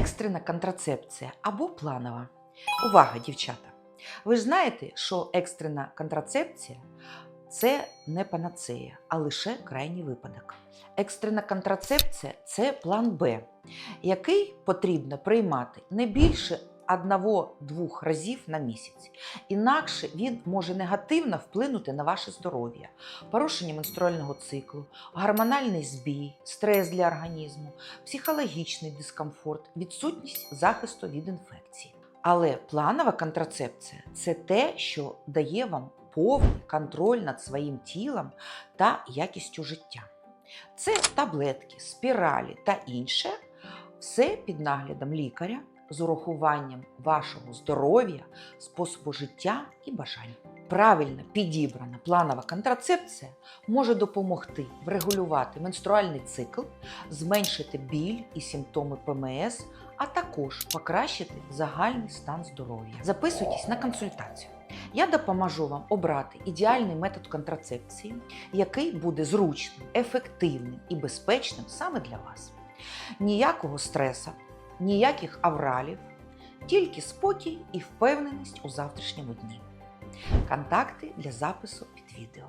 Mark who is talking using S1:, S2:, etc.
S1: Екстрена контрацепція або планова. Увага, дівчата! Ви ж знаєте, що екстрена контрацепція це не панацея, а лише крайній випадок. Екстрена контрацепція це план Б, який потрібно приймати не більше одного-двох разів на місяць. Інакше він може негативно вплинути на ваше здоров'я, порушення менструального циклу, гормональний збій, стрес для організму, психологічний дискомфорт, відсутність захисту від інфекцій. Але планова контрацепція це те, що дає вам повний контроль над своїм тілом та якістю життя. Це таблетки, спіралі та інше, все під наглядом лікаря з урахуванням вашого здоров'я, способу життя і бажань. Правильно підібрана планова контрацепція може допомогти врегулювати менструальний цикл, зменшити біль і симптоми ПМС, а також покращити загальний стан здоров'я. Записуйтесь на консультацію. Я допоможу вам обрати ідеальний метод контрацепції, який буде зручним, ефективним і безпечним саме для вас. Ніякого стресу, ніяких авралів, тільки спокій і впевненість у завтрашньому дні. Контакти для запису під відео.